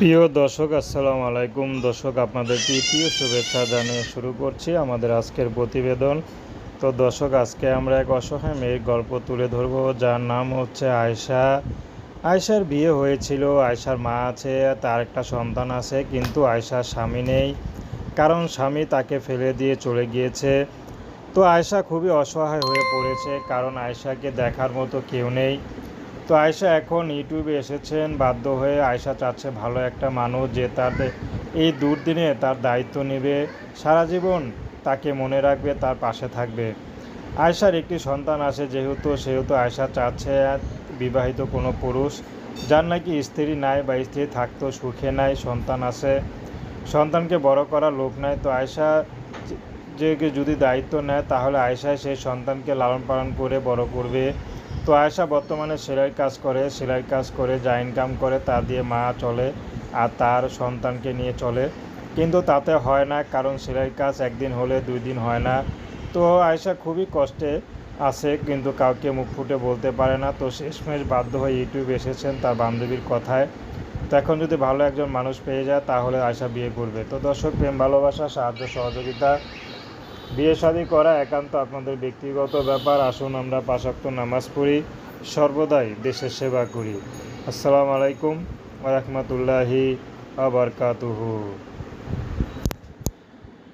প্রিয় দর্শক, আসসালামু আলাইকুম। দর্শক, আপনাদের তৃতীয় শুভেচ্ছা জানিয়ে শুরু করছি আমাদের আজকের প্রতিবেদন। তো দর্শক, আজকে আমরা এক অসহায় মেয়ের গল্প তুলে ধরব, যার নাম হচ্ছে আয়শা। আয়শার বিয়ে হয়েছিল, আয়শার মা আছে, তার একটা সন্তান আছে, কিন্তু আয়শার স্বামী নেই। কারণ স্বামী তাকে ফেলে দিয়ে চলে গিয়েছে। তো আয়শা খুবই অসহায় হয়ে পড়েছে, কারণ আয়শাকে দেখার মতো কেউ নেই। তো আয়শা, এখন ইউটিউবে এসেছেন, বাধ্য হয়ে আয়শা চাচ্ছে ভালো একটা মানুষ যে তার এই দুর্দিনে তার দায়িত্ব নেবে, সারা জীবন তাকে মনে রাখবে, তার পাশে থাকবে। আয়শার একটি সন্তান আছে, যেহেতু, সেহেতু আয়শা চাচ্ছে বিবাহিত কোনো পুরুষ, যার নাকি স্ত্রী নাই বা স্ত্রী থাকতো, সুখে নাই, সন্তান আছে। সন্তানকে বড় করার লোক নাই। তো আয়শা যে- যদি দায়িত্ব নেয়, তাহলে আয়শায় সেই সন্তানকে লালন পালন করে বড় করবে। তো আয়শা বর্তমানে সেলাই কাজ করে সেলাই কাজ করে, যা ইনকাম করে তা দিয়ে মা চলে আর তার সন্তানকে নিয়ে চলে। কিন্তু তাতে হয় না, কারণ সেলাই কাজ একদিন হলে দুই দিন হয় না। তো আয়শা খুবই কষ্টে আছে, কিন্তু কাউকে মুখ ফুটে বলতে পারে না। তো শেষমেশ বাধ্য হয়ে ইউটিউবে এসেছেন তার বান্ধবীর কথায়। তো এখন যদি ভালো একজন মানুষ পেয়ে যায়, তাহলে আয়শা বিয়ে করবে। তো দর্শক, প্রেম, ভালোবাসা, সাহায্য, সহযোগিতা বিয়ে শাদী করা একান্ত আপনাদের ব্যক্তিগত ব্যাপার। আসুন আমরা পাশাক্ত নামাজ পড়ি, সর্বদাই দেশের সেবা করি। আসসালামু আলাইকুম রহমতুল্লাহি আবরকাতুহু